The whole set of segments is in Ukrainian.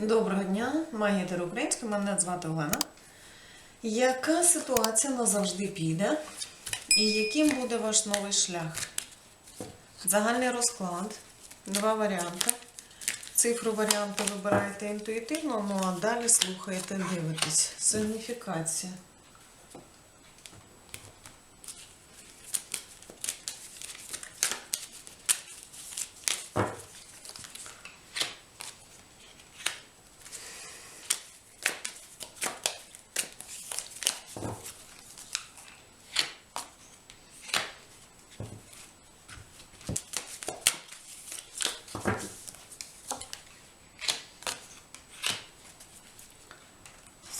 Доброго дня, магітер української, мене звати Олена. Яка ситуація назавжди піде? І яким буде ваш новий шлях? Загальний розклад, два варіанти. Цифру варіанту вибираєте інтуїтивно, ну а далі слухаєте, дивитесь. Сигніфікація.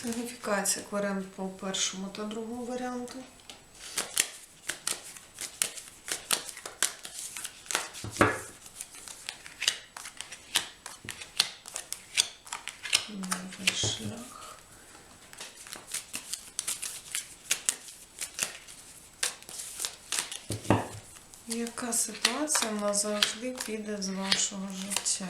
Сигніфікація варіант по першому та другому варіанту. Новий шлях. Яка ситуація назавжди піде з вашого життя?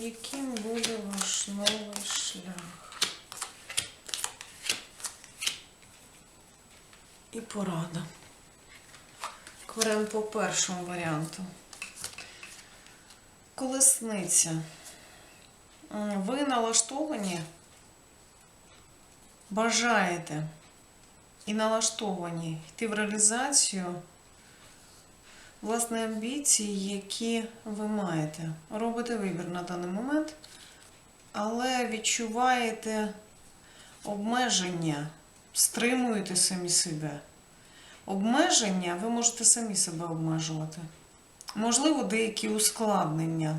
Яким буде ваш новий шлях? І порада. Кварен по першому варіанту. Колесниця. Ви налаштовані, бажаєте і налаштовані йти в реалізацію власне амбіції, які ви маєте. Робите вибір на даний момент, але відчуваєте обмеження, стримуєте самі себе. Обмеження ви можете самі себе обмежувати. Можливо, деякі ускладнення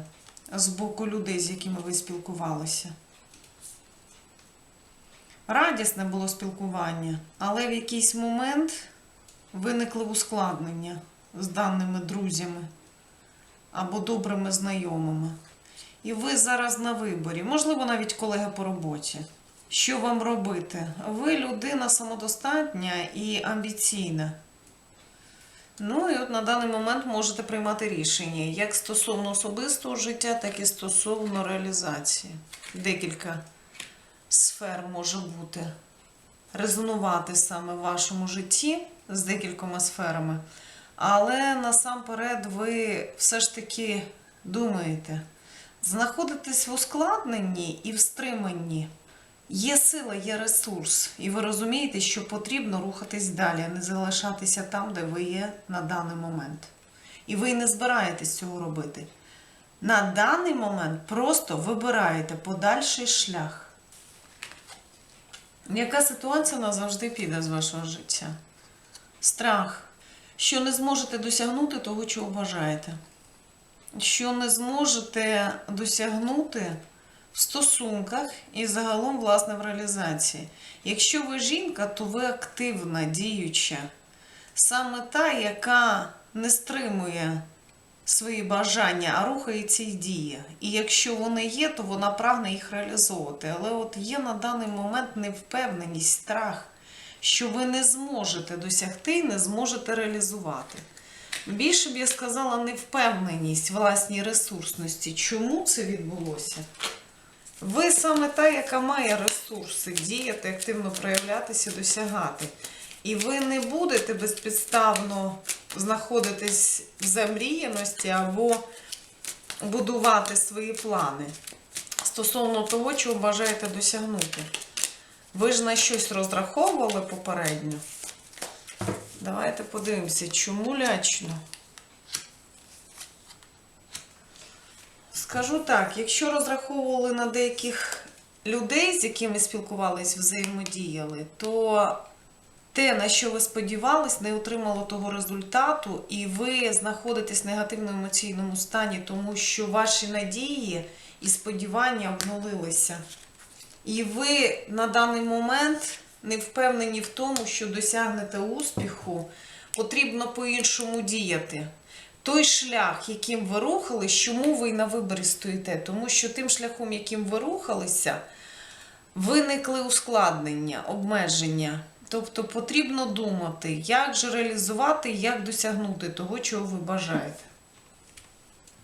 з боку людей, з якими ви спілкувалися. Радісне було спілкування, але в якийсь момент виникли ускладнення з даними друзями або добрими знайомими. І ви зараз на виборі, можливо, навіть колеги по роботі. Що вам робити? Ви людина самодостатня і амбіційна. Ну і от на даний момент можете приймати рішення як стосовно особистого життя, так і стосовно реалізації. Декілька сфер може бути резонувати саме в вашому житті з декількома сферами. Але насамперед ви все ж таки думаєте, знаходитесь в ускладненні і в стриманні. Є сила, є ресурс, і ви розумієте, що потрібно рухатись далі, а не залишатися там, де ви є на даний момент. І ви не збираєтесь цього робити. На даний момент просто вибираєте подальший шлях. Яка ситуація назавжди піде з вашого життя? Страх, що не зможете досягнути того, чого бажаєте. Що не зможете досягнути в стосунках і загалом, власне, в реалізації. Якщо ви жінка, то ви активна, діюча. Саме та, яка не стримує свої бажання, а рухається і діє. І якщо вони є, то вона прагне їх реалізовувати. Але от є на даний момент невпевненість, страх, що ви не зможете досягти, і не зможете реалізувати. Більше б я сказала невпевненість власній ресурсності. Чому це відбулося? Ви саме та, яка має ресурси діяти, активно проявлятися, досягати. І ви не будете безпідставно знаходитись в замріяності або будувати свої плани стосовно того, чого бажаєте досягнути. Ви ж на щось розраховували попередньо. Давайте подивимося, чому лячно. Скажу так, якщо розраховували на деяких людей, з якими спілкувались, взаємодіяли, то те, на що ви сподівались, не отримало того результату, і ви знаходитесь в негативно-емоційному стані, тому що ваші надії і сподівання обнулилися. І ви на даний момент не впевнені в тому, що досягнете успіху, потрібно по-іншому діяти. Той шлях, яким ви рухались, чому ви на виборі стоїте? Тому що тим шляхом, яким ви рухалися, виникли ускладнення, обмеження. Тобто потрібно думати, як же реалізувати, як досягнути того, чого ви бажаєте.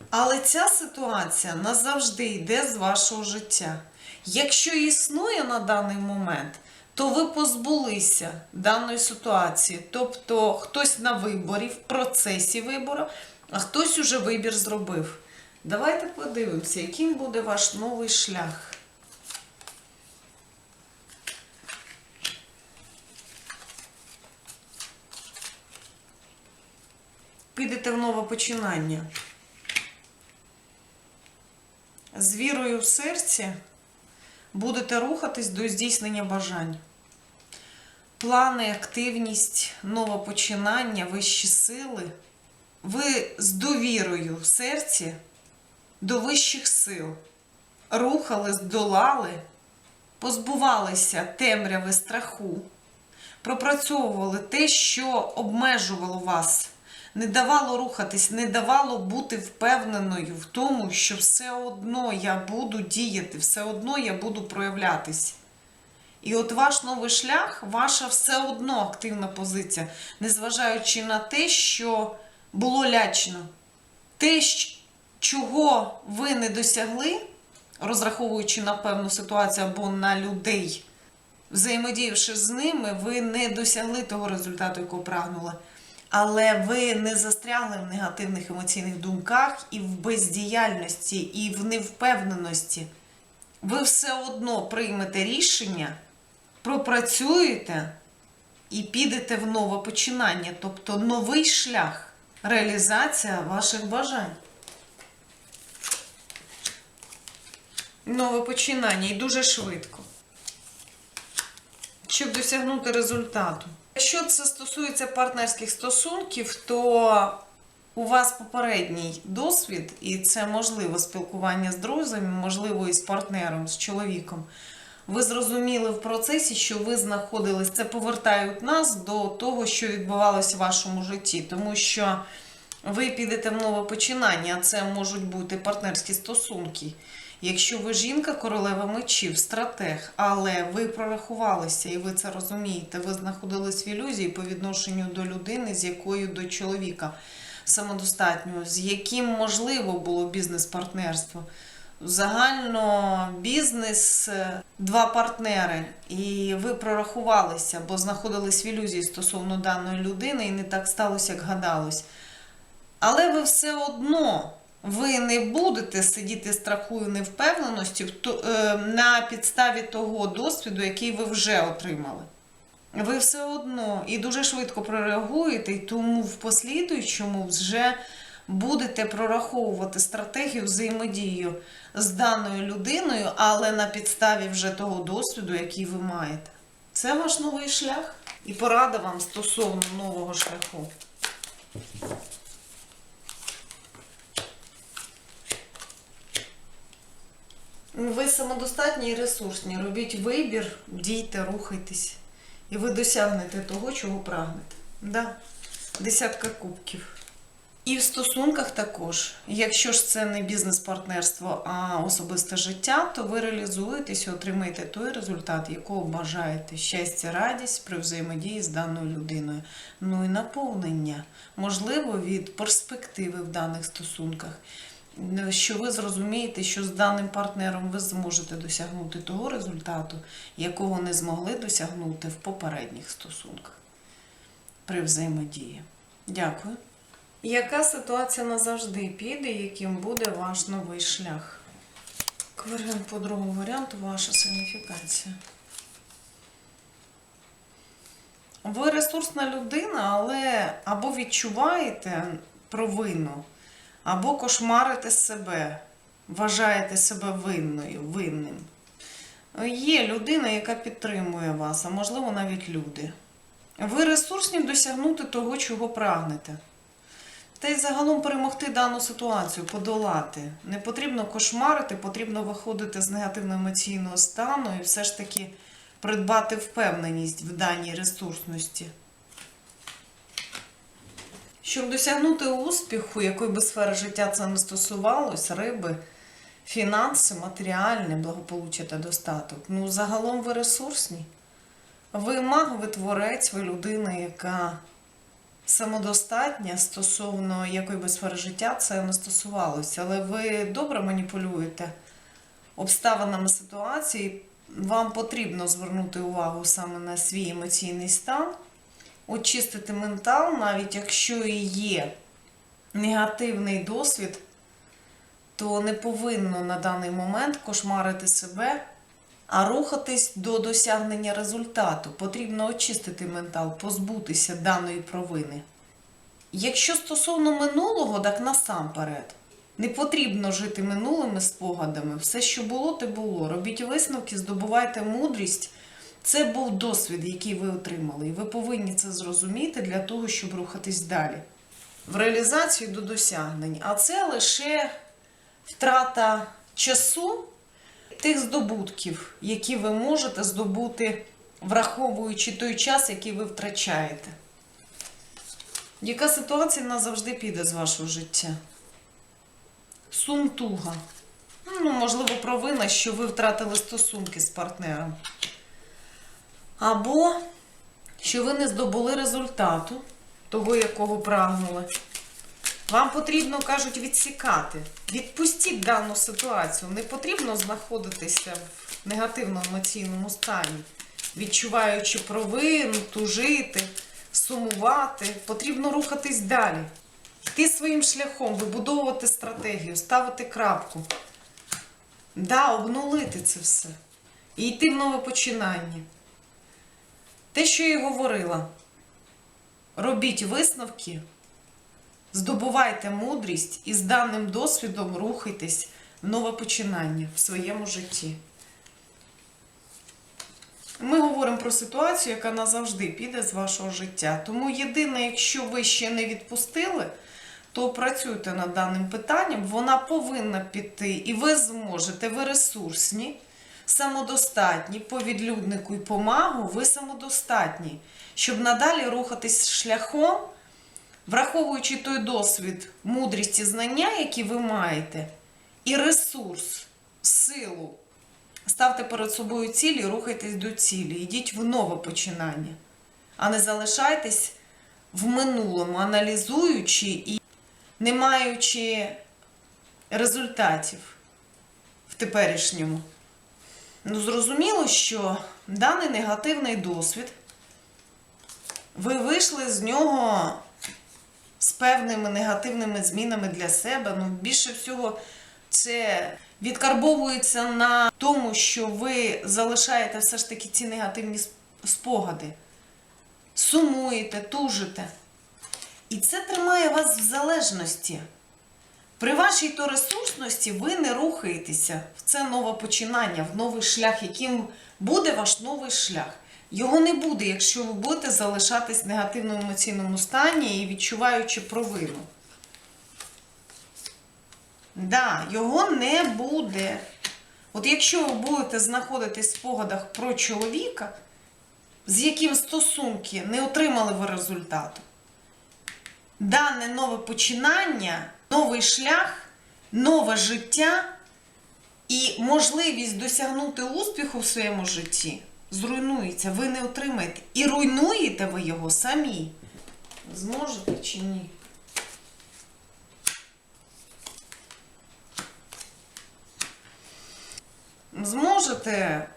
Але ця ситуація назавжди йде з вашого життя. Якщо існує на даний момент, то ви позбулися даної ситуації. Тобто хтось на виборі, в процесі вибору, а хтось уже вибір зробив. Давайте подивимося, яким буде ваш новий шлях. Підете в нове починання. З вірою в серці будете рухатись до здійснення бажань. Плани, активність, нове починання, вищі сили. Ви з довірою в серці до вищих сил рухали, здолали, позбувалися темряви страху, пропрацьовували те, що обмежувало вас, не давало рухатись, не давало бути впевненою в тому, що все одно я буду діяти, все одно я буду проявлятись. І от ваш новий шлях, ваша все одно активна позиція, незважаючи на те, що було лячно. Те, чого ви не досягли, розраховуючи на певну ситуацію або на людей, взаємодіявши з ними, ви не досягли того результату, якого прагнули. Але ви не застрягли в негативних емоційних думках і в бездіяльності, і в невпевненості. Ви все одно приймете рішення, пропрацюєте і підете в нове починання, тобто новий шлях, реалізація ваших бажань. Нове починання і дуже швидко. Щоб досягнути результату. Якщо це стосується партнерських стосунків, то у вас попередній досвід, і це можливо спілкування з друзями, можливо, і з партнером, з чоловіком. Ви зрозуміли в процесі, що ви знаходились. Це повертають нас до того, що відбувалося в вашому житті, тому що ви підете в нове починання, це можуть бути партнерські стосунки. Якщо ви жінка, королева мечів, стратег, але ви прорахувалися і ви це розумієте, ви знаходились в ілюзії по відношенню до людини, з якою до чоловіка самодостатньо, з яким можливо було бізнес-партнерство. Загально бізнес, е, два партнери, і ви прорахувалися, бо знаходились в ілюзії стосовно даної людини, і не так сталося, як гадалось. Але ви все одно ви не будете сидіти страху і невпевненості е, на підставі того досвіду, який ви вже отримали. Ви все одно і дуже швидко прореагуєте, і тому в послідуючому вже будете прораховувати стратегію взаємодію з даною людиною, але на підставі вже того досвіду, який ви маєте. Це ваш новий шлях і порада вам стосовно нового шляху. Ви самодостатні і ресурсні. Робіть вибір, дійте, рухайтесь. І ви досягнете того, чого прагнете. Да. Десятка кубків. І в стосунках також. Якщо ж це не бізнес-партнерство, а особисте життя, то ви реалізуєтесь і отримаєте той результат, якого бажаєте. Щастя, радість при взаємодії з даною людиною. Ну і наповнення, можливо, від перспективи в даних стосунках що ви зрозумієте, що з даним партнером ви зможете досягнути того результату, якого не змогли досягнути в попередніх стосунках при взаємодії. Дякую. Яка ситуація назавжди піде, яким буде ваш новий шлях? Кваріант по другому варіанту ваша сигніфікація. Ви ресурсна людина, але або відчуваєте провину, або кошмарите себе, вважаєте себе винною, винним. Є людина, яка підтримує вас, а можливо навіть люди. Ви ресурсні досягнути того, чого прагнете. Та й загалом перемогти дану ситуацію, подолати. Не потрібно кошмарити, потрібно виходити з негативного емоційного стану і все ж таки придбати впевненість в даній ресурсності. Щоб досягнути успіху, якої би сфери життя це не стосувалось, риби, фінанси, матеріальне благополуччя та достаток. Ну, загалом ви ресурсні. Ви маг, ви творець, ви людина, яка самодостатня стосовно якої би сфери життя це не стосувалося. Але ви добре маніпулюєте обставинами ситуації. Вам потрібно звернути увагу саме на свій емоційний стан, очистити ментал, навіть якщо і є негативний досвід, то не повинно на даний момент кошмарити себе, а рухатись до досягнення результату. Потрібно очистити ментал, позбутися даної провини. Якщо стосовно минулого, так насамперед. Не потрібно жити минулими спогадами. Все, що було, те було. Робіть висновки, здобувайте мудрість. Це був досвід, який ви отримали. І ви повинні це зрозуміти для того, щоб рухатись далі. В реалізацію до досягнень. А це лише втрата часу тих здобутків, які ви можете здобути, враховуючи той час, який ви втрачаєте. Яка ситуація назавжди піде з вашого життя? Сумтуга. Ну, можливо, провина, що ви втратили стосунки з партнером. Або що ви не здобули результату, того, якого прагнули. Вам потрібно, кажуть, відсікати. Відпустіть дану ситуацію. Не потрібно знаходитися в негативному емоційному стані, відчуваючи провину, тужити, сумувати. Потрібно рухатись далі. Йти своїм шляхом, вибудовувати стратегію, ставити крапку. Да, обнулити це все. І йти в нове починання. Те, що я й говорила, робіть висновки, здобувайте мудрість і з даним досвідом рухайтесь в нове починання в своєму житті. Ми говоримо про ситуацію, яка назавжди піде з вашого життя. Тому єдине, якщо ви ще не відпустили, то працюйте над даним питанням, вона повинна піти, і ви зможете, ви ресурсні, самодостатні, по відлюднику і по магу, ви самодостатні, щоб надалі рухатись шляхом, враховуючи той досвід, мудрість і знання, які ви маєте, і ресурс, силу. Ставте перед собою цілі, рухайтесь до цілі, йдіть в нове починання, а не залишайтесь в минулому, аналізуючи і не маючи результатів в теперішньому. Ну, зрозуміло, що даний негативний досвід, ви вийшли з нього з певними негативними змінами для себе. Ну, більше всього, це відкарбовується на тому, що ви залишаєте все ж таки ці негативні спогади, сумуєте, тужите. І це тримає вас в залежності. При вашій то ресурсності ви не рухаєтеся в це нове починання, в новий шлях, яким буде ваш новий шлях. Його не буде, якщо ви будете залишатись в негативному емоційному стані і відчуваючи провину. Да, його не буде. От якщо ви будете знаходитись в спогадах про чоловіка, з яким стосунки не отримали ви результату, дане нове починання, новий шлях, нове життя і можливість досягнути успіху в своєму житті зруйнується. Ви не отримаєте. І руйнуєте ви його самі. Зможете чи ні? Зможете.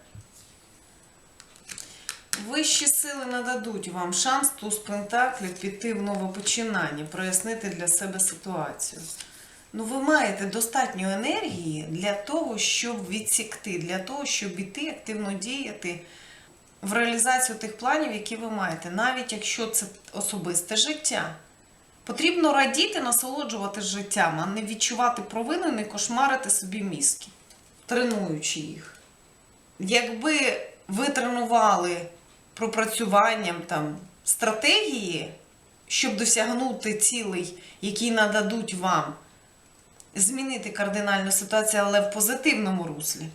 Вищі сили нададуть вам шанс туз пентаклів піти в нове починання, прояснити для себе ситуацію. Ну, ви маєте достатньо енергії для того, щоб відсікти, для того, щоб іти активно діяти в реалізацію тих планів, які ви маєте, навіть якщо це особисте життя. Потрібно радіти, насолоджувати життям, а не відчувати провину, не кошмарити собі мізки, тренуючи їх. Якби ви тренували пропрацюванням там стратегії, щоб досягнути цілей, які нададуть вам змінити кардинальну ситуацію, але в позитивному руслі.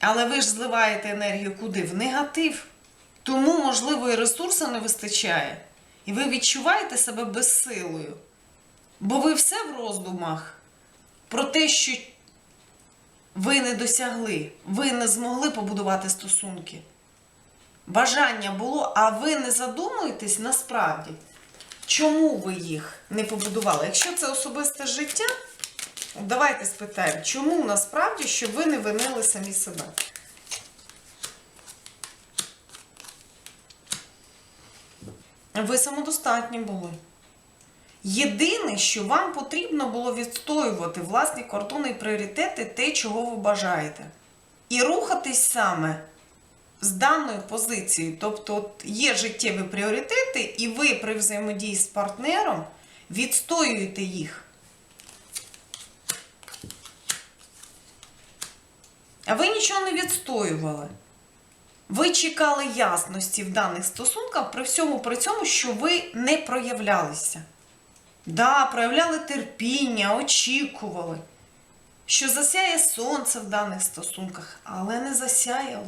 Але ви ж зливаєте енергію куди? В негатив. Тому, можливо, і ресурсу не вистачає. І ви відчуваєте себе безсилою. Бо ви все в роздумах про те, що ви не досягли, ви не змогли побудувати стосунки. бажання було, а ви не задумуєтесь насправді, чому ви їх не побудували. Якщо це особисте життя, давайте спитаємо, чому насправді, щоб ви не винили самі себе. Ви самодостатні були. Єдине, що вам потрібно було відстоювати власні кордони і пріоритети, те, чого ви бажаєте. І рухатись саме з даною позицією. Тобто є життєві пріоритети, і ви при взаємодії з партнером відстоюєте їх. А ви нічого не відстоювали. Ви чекали ясності в даних стосунках при всьому при цьому, що ви не проявлялися. Да, проявляли терпіння, очікували, що засяє сонце в даних стосунках, але не засяяло.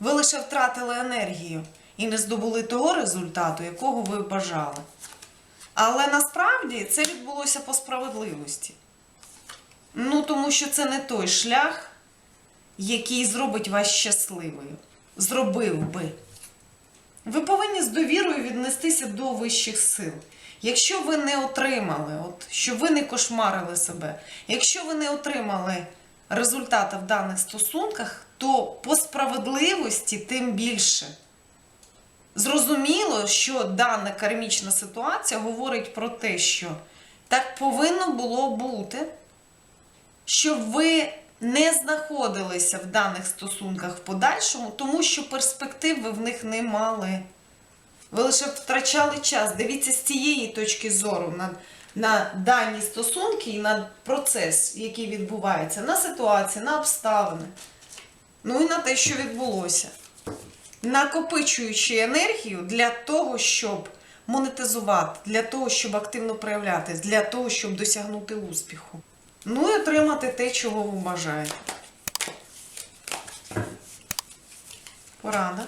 Ви лише втратили енергію і не здобули того результату, якого ви бажали. Але насправді це відбулося по справедливості. Ну, тому що це не той шлях, який зробить вас щасливою. Зробив би. Ви повинні з довірою віднестися до вищих сил. Якщо ви не отримали, от, що ви не кошмарили себе, якщо ви не отримали результата в даних стосунках, то по справедливості тим більше. Зрозуміло, що дана кармічна ситуація говорить про те, що так повинно було бути, щоб ви не знаходилися в даних стосунках в подальшому, тому що перспектив ви в них не мали. Ви лише втрачали час. Дивіться з цієї точки зору на, на дані стосунки і на процес, який відбувається, на ситуації, на обставини. Ну і на те, що відбулося. Накопичуючи енергію для того, щоб монетизувати, для того, щоб активно проявлятись, для того, щоб досягнути успіху. Ну і отримати те, чого ви бажаєте. Порада.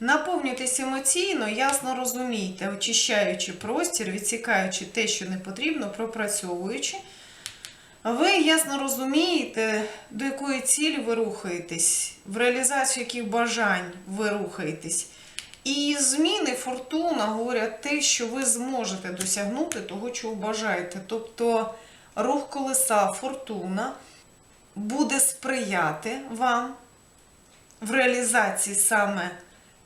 Наповнюйтесь емоційно, ясно розумійте, очищаючи простір, відсікаючи те, що не потрібно, пропрацьовуючи. Ви ясно розумієте, до якої цілі ви рухаєтесь, в реалізацію яких бажань ви рухаєтесь. І зміни фортуна говорять те, що ви зможете досягнути того, чого бажаєте. Тобто рух колеса фортуна буде сприяти вам в реалізації саме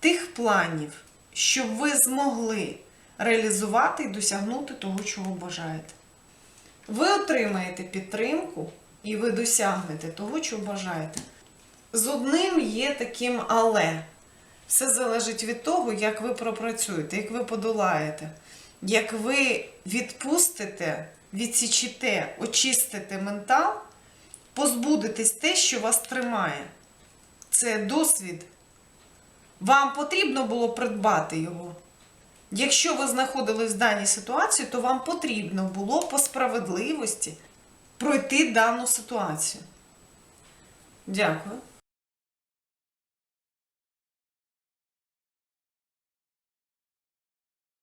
тих планів, щоб ви змогли реалізувати і досягнути того, чого бажаєте. Ви отримаєте підтримку і ви досягнете того, чого бажаєте. З одним є таким але. Все залежить від того, як ви пропрацюєте, як ви подолаєте, як ви відпустите, відсічите, очистите ментал, позбудетесь те, що вас тримає. Це досвід. Вам потрібно було придбати його. Якщо ви знаходились в даній ситуації, то вам потрібно було по справедливості пройти дану ситуацію. Дякую.